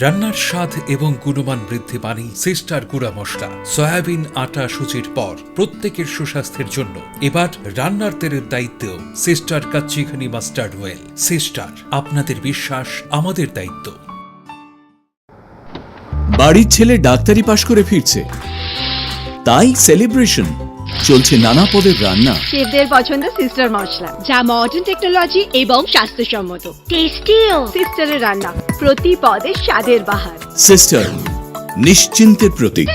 রান্নার স্বাদ এবং গুণমান বৃদ্ধি পানি সিস্টার গুঁড়া মশলা, সয়াবিন আটা সুজির পর প্রত্যেকের সুস্বাস্থ্যের জন্য। এবার রান্নার তেলের দায়িত্বেও sister Kachi Ghani mustard oil, sister, আপনাদের বিশ্বাস আমাদের দায়িত্ব। বাড়ির ছেলে ডাক্তারি পাশ করে ফিরছে। তাই সেলিব্রেশন চলছে নানা পদের রান্না। শেফদের পছন্দ সিস্টার মশলা যা মডার্ন টেকনোলজি এবং স্বাস্থ্যসম্মত। টেস্টিও সিস্টারের রান্না প্রতি পদে স্বাদের বাহার। সিস্টার নিশ্চিন্তের প্রতীক।